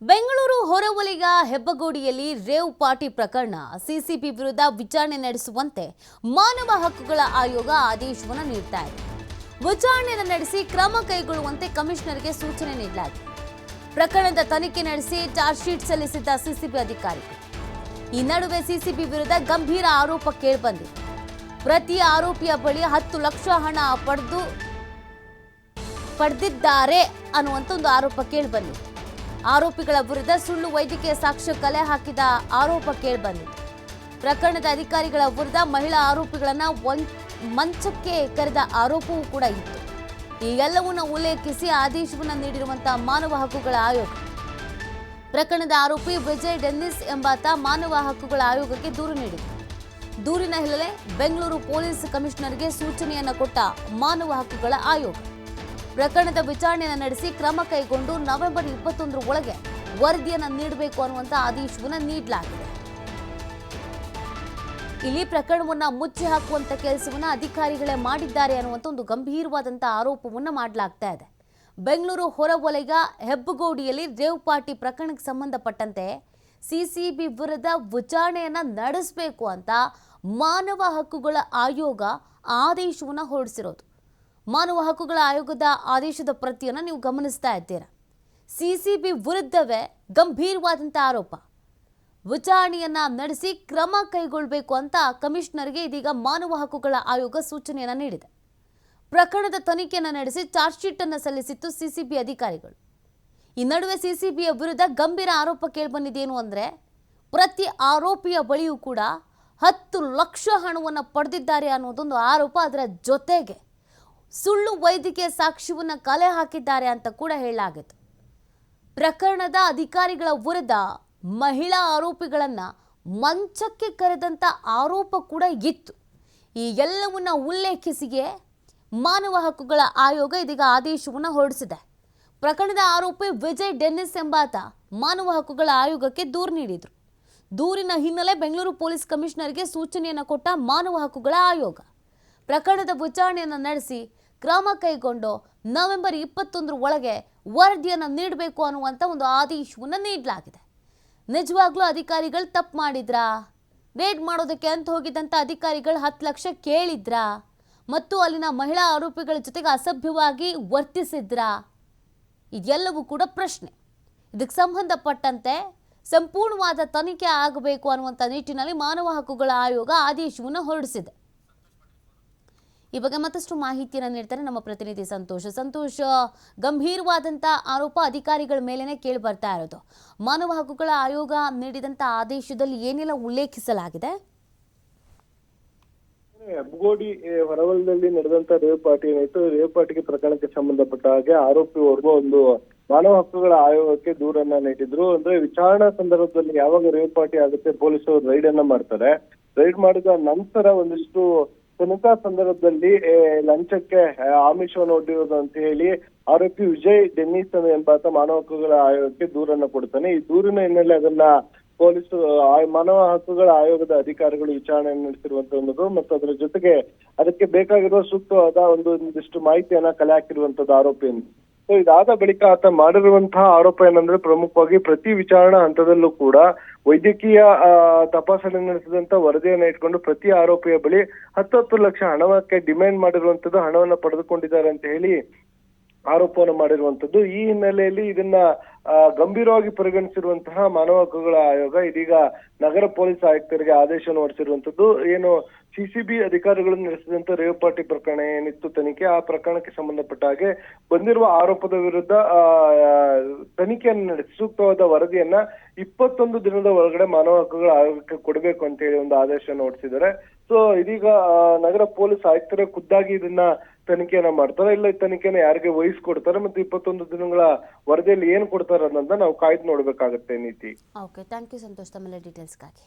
ಬೆಂಗಳೂರು ಹೊರವಲಿಗ ಹೆಬ್ಬಗೋಡಿಯಲ್ಲಿ rave party ಪ್ರಕರಣ ಸಿಸಿಬಿ ವಿರುದ್ಧ ವಿಚಾರಣೆ ನಡೆಸುವಂತೆ ಮಾನವ ಹಕ್ಕುಗಳ ಆಯೋಗ ಆದೇಶವನ್ನು ನೀಡ್ತಾ ಇದೆ. ವಿಚಾರಣೆಯನ್ನು ನಡೆಸಿ ಕ್ರಮ ಕೈಗೊಳ್ಳುವಂತೆ ಕಮಿಷನರ್ಗೆ ಸೂಚನೆ ನೀಡಲಾಗಿದೆ. ಪ್ರಕರಣದ ತನಿಖೆ ನಡೆಸಿ ಚಾರ್ಜ್ ಶೀಟ್ ಸಲ್ಲಿಸಿದ್ದ ಸಿಸಿಬಿ ಅಧಿಕಾರಿ ಈ ನಡುವೆ ಸಿಸಿಬಿ ವಿರುದ್ಧ ಗಂಭೀರ ಆರೋಪ ಕೇಳಿಬಂದಿದೆ. ಪ್ರತಿ ಆರೋಪಿಯ ಬಳಿ ಹತ್ತು ಲಕ್ಷ ಹಣ ಪಡೆದು, ಪಡೆದಿದ್ದಾರೆ ಅನ್ನುವಂಥ ಒಂದು ಆರೋಪ ಕೇಳಿಬಂದಿದೆ. ಆರೋಪಿಗಳ ವಿರುದ್ಧ ಸುಳ್ಳು ವೈದ್ಯಕೀಯ ಸಾಕ್ಷ್ಯ ಕಲೆ ಹಾಕಿದ ಆರೋಪ ಕೇಳಿಬಂದಿದೆ. ಪ್ರಕರಣದ ಅಧಿಕಾರಿಗಳ ವಿರುದ್ಧ ಮಹಿಳಾ ಆರೋಪಿಗಳನ್ನ ಮಂಚಕ್ಕೆ ಕರೆದ ಆರೋಪವೂ ಕೂಡ ಇತ್ತು. ಈ ಎಲ್ಲವನ್ನ ಉಲ್ಲೇಖಿಸಿ ಆದೇಶವನ್ನು ನೀಡಿರುವಂತಹ ಮಾನವ ಹಕ್ಕುಗಳ ಆಯೋಗ. ಪ್ರಕರಣದ ಆರೋಪಿ ವಿಜಯ್ ಡೆನ್ನಿಸ್ ಎಂಬಾತ ಮಾನವ ಹಕ್ಕುಗಳ ಆಯೋಗಕ್ಕೆ ದೂರು ನೀಡಿದೆ. ದೂರಿನ ಹಿನ್ನೆಲೆ ಬೆಂಗಳೂರು ಪೊಲೀಸ್ ಕಮಿಷನರ್ಗೆ ಸೂಚನೆಯನ್ನು ಕೊಟ್ಟ ಮಾನವ ಹಕ್ಕುಗಳ ಆಯೋಗ. ಪ್ರಕರಣದ ವಿಚಾರಣೆಯನ್ನು ನಡೆಸಿ ಕ್ರಮ ಕೈಗೊಂಡು ನವೆಂಬರ್ ಇಪ್ಪತ್ತೊಂದರ ಒಳಗೆ ವರದಿಯನ್ನು ನೀಡಬೇಕು ಅನ್ನುವಂಥ ಆದೇಶವನ್ನು ನೀಡಲಾಗಿದೆ. ಇಲ್ಲಿ ಪ್ರಕರಣವನ್ನ ಮುಚ್ಚಿ ಹಾಕುವಂತ ಕೆಲಸವನ್ನ ಅಧಿಕಾರಿಗಳೇ ಮಾಡಿದ್ದಾರೆ ಅನ್ನುವಂಥ ಒಂದು ಗಂಭೀರವಾದಂಥ ಆರೋಪವನ್ನ ಮಾಡಲಾಗ್ತಾ ಇದೆ. ಬೆಂಗಳೂರು ಹೊರವಲಯ ಹೆಬ್ಬಗೋಡಿಯಲ್ಲಿ ರೇವ್ ಪಾರ್ಟಿ ಪ್ರಕರಣಕ್ಕೆ ಸಂಬಂಧಪಟ್ಟಂತೆ ಸಿಸಿಬಿ ವಿರುದ್ಧ ವಿಚಾರಣೆಯನ್ನ ನಡೆಸಬೇಕು ಅಂತ ಮಾನವ ಹಕ್ಕುಗಳ ಆಯೋಗ ಆದೇಶವನ್ನು ಹೊರಡಿಸಿರೋದು. ಮಾನವ ಹಕ್ಕುಗಳ ಆಯೋಗದ ಆದೇಶದ ಪ್ರತಿಯನ್ನು ನೀವು ಗಮನಿಸ್ತಾ ಇದ್ದೀರಾ? ಸಿಸಿಬಿ ವಿರುದ್ಧವೇ ಗಂಭೀರವಾದಂಥ ಆರೋಪ. ವಿಚಾರಣೆಯನ್ನ ನಡೆಸಿ ಕ್ರಮ ಕೈಗೊಳ್ಳಬೇಕು ಅಂತ ಕಮಿಷನರ್ಗೆ ಇದೀಗ ಮಾನವ ಹಕ್ಕುಗಳ ಆಯೋಗ ಸೂಚನೆಯನ್ನು ನೀಡಿದೆ. ಪ್ರಕರಣದ ತನಿಖೆಯನ್ನು ನಡೆಸಿ ಚಾರ್ಜ್ ಶೀಟ್ ಅನ್ನು ಸಲ್ಲಿಸಿತ್ತು ಸಿಸಿಬಿ ಅಧಿಕಾರಿಗಳು. ಈ ನಡುವೆ ಸಿಸಿಬಿಯ ವಿರುದ್ಧ ಗಂಭೀರ ಆರೋಪ ಕೇಳಿಬಂದಿದ್ದೇನು ಅಂದರೆ, ಪ್ರತಿ ಆರೋಪಿಯ ಬಳಿಯೂ ಕೂಡ ಹತ್ತು ಲಕ್ಷ ಹಣವನ್ನು ಪಡೆದಿದ್ದಾರೆ ಅನ್ನೋದೊಂದು ಆರೋಪ ಅದರ ಜೊತೆಗೆ. ಸುಳ್ಳು ವೈದ್ಯಕೀಯ ಸಾಕ್ಷ್ಯವನ್ನು ಕಲೆ ಹಾಕಿದ್ದಾರೆ ಅಂತ ಕೂಡ ಹೇಳಲಾಗಿತ್ತು. ಪ್ರಕರಣದ ಅಧಿಕಾರಿಗಳ ವಿರುದ್ಧ ಮಹಿಳಾ ಆರೋಪಿಗಳನ್ನು ಮಂಚಕ್ಕೆ ಕರೆದಂಥ ಆರೋಪ ಕೂಡ ಇತ್ತು. ಈ ಎಲ್ಲವನ್ನ ಉಲ್ಲೇಖಿಸಿಯೇ ಮಾನವ ಹಕ್ಕುಗಳ ಆಯೋಗ ಇದೀಗ ಆದೇಶವನ್ನು ಹೊರಡಿಸಿದೆ. ಪ್ರಕರಣದ ಆರೋಪಿ ವಿಜಯ್ ಡೆನ್ನಿಸ್ ಎಂಬಾತ ಮಾನವ ಹಕ್ಕುಗಳ ಆಯೋಗಕ್ಕೆ ದೂರು ನೀಡಿದರು. ದೂರಿನ ಹಿನ್ನೆಲೆ ಬೆಂಗಳೂರು ಪೊಲೀಸ್ ಕಮಿಷನರ್ಗೆ ಸೂಚನೆಯನ್ನು ಕೊಟ್ಟ ಮಾನವ ಹಕ್ಕುಗಳ ಆಯೋಗ. ಪ್ರಕರಣದ ವಿಚಾರಣೆಯನ್ನು ನಡೆಸಿ ಕ್ರಮ ಕೈಗೊಂಡು ನವೆಂಬರ್ ಇಪ್ಪತ್ತೊಂದರ ಒಳಗೆ ವರದಿಯನ್ನು ನೀಡಬೇಕು ಅನ್ನುವಂಥ ಒಂದು ಆದೇಶವನ್ನು ನೀಡಲಾಗಿದೆ. ನಿಜವಾಗ್ಲೂ ಅಧಿಕಾರಿಗಳು ತಪ್ಪು ಮಾಡಿದ್ರಾ? ರೇಡ್ ಮಾಡೋದಕ್ಕೆ ಅಂತ ಹೋಗಿದ್ದಂಥ ಅಧಿಕಾರಿಗಳು ಹತ್ತು ಲಕ್ಷ ಕೇಳಿದ್ರಾ? ಮತ್ತು ಅಲ್ಲಿನ ಮಹಿಳಾ ಆರೋಪಿಗಳ ಜೊತೆಗೆ ಅಸಭ್ಯವಾಗಿ ವರ್ತಿಸಿದ್ರಾ? ಇದೆಲ್ಲವೂ ಕೂಡ ಪ್ರಶ್ನೆ. ಇದಕ್ಕೆ ಸಂಬಂಧಪಟ್ಟಂತೆ ಸಂಪೂರ್ಣವಾದ ತನಿಖೆ ಆಗಬೇಕು ಅನ್ನುವಂಥ ನಿಟ್ಟಿನಲ್ಲಿ ಮಾನವ ಹಕ್ಕುಗಳ ಆಯೋಗ ಆದೇಶವನ್ನು ಹೊರಡಿಸಿದೆ. ಈ ಬಗ್ಗೆ ಮತ್ತಷ್ಟು ಮಾಹಿತಿಯನ್ನು ನೀಡ್ತಾರೆ ನಮ್ಮ ಪ್ರತಿನಿಧಿ ಸಂತೋಷ. ಸಂತೋಷ ಗಂಭೀರವಾದಂಥ ಆರೋಪ ಅಧಿಕಾರಿಗಳ ಮೇಲೇನೆ ಕೇಳಿ ಬರ್ತಾ ಇರೋದು. ಮಾನವ ಹಕ್ಕುಗಳ ಆಯೋಗ ನೀಡಿದಂಥ ಆದೇಶದಲ್ಲಿ ಏನೆಲ್ಲ ಉಲ್ಲೇಖಿಸಲಾಗಿದೆ? ಅಬ್ಗೋಡಿ ಹೊರವಲದಲ್ಲಿ ನಡೆದಂತ ರೇವ್ ಪಾರ್ಟಿ ಏನಾಯ್ತು? ರೇವ್ ಪಾರ್ಟಿಗೆ ಪ್ರಕರಣಕ್ಕೆ ಸಂಬಂಧಪಟ್ಟ ಹಾಗೆ ಆರೋಪಿ ವರ್ಗ ಒಂದು ಮಾನವ ಹಕ್ಕುಗಳ ಆಯೋಗಕ್ಕೆ ದೂರನ್ನ ನೀಡಿದ್ರು. ಅಂದ್ರೆ ವಿಚಾರಣಾ ಸಂದರ್ಭದಲ್ಲಿ ಯಾವಾಗ ರೇವ್ ಪಾರ್ಟಿ ಆಗುತ್ತೆ, ಪೊಲೀಸರು ರೈಡ್ ಅನ್ನ ಮಾಡ್ತಾರೆ. ರೈಡ್ ಮಾಡಿದ ನಂತರ ಒಂದಿಷ್ಟು ತನಿಖಾ ಸಂದರ್ಭದಲ್ಲಿ ಲಂಚಕ್ಕೆ ಆಮಿಷವನ್ನು ಒಡ್ಡಿರೋದು ಅಂತ ಹೇಳಿ ಆರೋಪಿ ವಿಜಯ್ ಡೆನ್ನಿಸ್ ಎಂಬಾತ ಮಾನವ ಹಕ್ಕುಗಳ ಆಯೋಗಕ್ಕೆ ದೂರನ್ನ ಕೊಡ್ತಾನೆ. ಈ ದೂರಿನ ಹಿನ್ನೆಲೆ ಅದನ್ನ ಪೊಲೀಸ್ ಮಾನವ ಹಕ್ಕುಗಳ ಆಯೋಗದ ಅಧಿಕಾರಿಗಳು ವಿಚಾರಣೆ ನಡೆಸಿರುವಂತದ್ದು ಮತ್ತು ಅದರ ಜೊತೆಗೆ ಅದಕ್ಕೆ ಬೇಕಾಗಿರುವ ಸೂಕ್ತವಾದ ಒಂದು ಒಂದಿಷ್ಟು ಮಾಹಿತಿಯನ್ನ ಕಲೆ ಹಾಕಿರುವಂತದ್ದು ಆರೋಪಿಯನ್ನು. ಸೊ ಇದಾದ ಬಳಿಕ ಆತ ಮಾಡಿರುವಂತಹ ಆರೋಪ ಏನಂದ್ರೆ ಪ್ರಮುಖವಾಗಿ ಪ್ರತಿ ವಿಚಾರಣಾ ಹಂತದಲ್ಲೂ ಕೂಡ ವೈದ್ಯಕೀಯ ತಪಾಸಣೆ ನಡೆಸಿದಂತ ವರದಿಯನ್ನ ಇಟ್ಕೊಂಡು ಪ್ರತಿ ಆರೋಪಿಯ ಬಳಿ ಹತ್ತತ್ತು ಲಕ್ಷ ಹಣಕ್ಕೆ ಡಿಮ್ಯಾಂಡ್ ಮಾಡಿರುವಂತದ್ದು ಹಣವನ್ನ ಪಡೆದುಕೊಂಡಿದ್ದಾರೆ ಅಂತ ಹೇಳಿ ಆರೋಪವನ್ನು ಮಾಡಿರುವಂತದ್ದು. ಈ ಹಿನ್ನೆಲೆಯಲ್ಲಿ ಇದನ್ನ ಗಂಭೀರವಾಗಿ ಪರಿಗಣಿಸಿರುವಂತಹ ಮಾನವ ಹಕ್ಕುಗಳ ಆಯೋಗ ಇದೀಗ ನಗರ ಪೊಲೀಸ್ ಆಯುಕ್ತರಿಗೆ ಆದೇಶವನ್ನು ಹೊರಡಿಸಿರುವಂತದ್ದು. ಏನು ಸಿಸಿಬಿ ಅಧಿಕಾರಿಗಳು ನಡೆಸಿದಂತ ರೇವ್ ಪ್ರಕರಣ ಏನಿತ್ತು ತನಿಖೆ, ಆ ಪ್ರಕರಣಕ್ಕೆ ಸಂಬಂಧಪಟ್ಟ ಹಾಗೆ ಬಂದಿರುವ ಆರೋಪದ ವಿರುದ್ಧ ತನಿಖೆಯನ್ನು ನಡೆಸಿ, ಸೂಕ್ತವಾದ ವರದಿಯನ್ನ ಇಪ್ಪತ್ತೊಂದು ದಿನದ ಒಳಗಡೆ ಮಾನವ ಹಕ್ಕುಗಳ ಆಯೋಗಕ್ಕೆ ಕೊಡಬೇಕು ಅಂತ ಹೇಳಿ ಒಂದು ಆದೇಶವನ್ನು ಹೊರಡಿಸಿದ್ದಾರೆ. ಸೊ ಇದೀಗ ನಗರ ಪೊಲೀಸ್ ಆಯುಕ್ತರೇ ಖುದ್ದಾಗಿ ಇದನ್ನ ತನಿಖೆನ ಮಾಡ್ತಾರ ಇಲ್ಲ ಈ ತನಿಖೆನ ಯಾರಿಗೆ ವಹಿಸ್ಕೊಡ್ತಾರೆ ಮತ್ತೆ ಇಪ್ಪತ್ತೊಂದು ದಿನಗಳ ವರದಿಯಲ್ಲಿ ಏನ್ ಕೊಡ್ತಾರ ಅನ್ನೋದನ್ನ ನಾವು ಕಾಯ್ದು ನೋಡಬೇಕಾಗುತ್ತೆ ನೀತಿ. ಓಕೆ ಥ್ಯಾಂಕ್ ಯು ಸಂತೋಷ್ ತಮ್ಮೆಲ್ಲ ಡೀಟೇಲ್ಸ್ಗಾಗಿ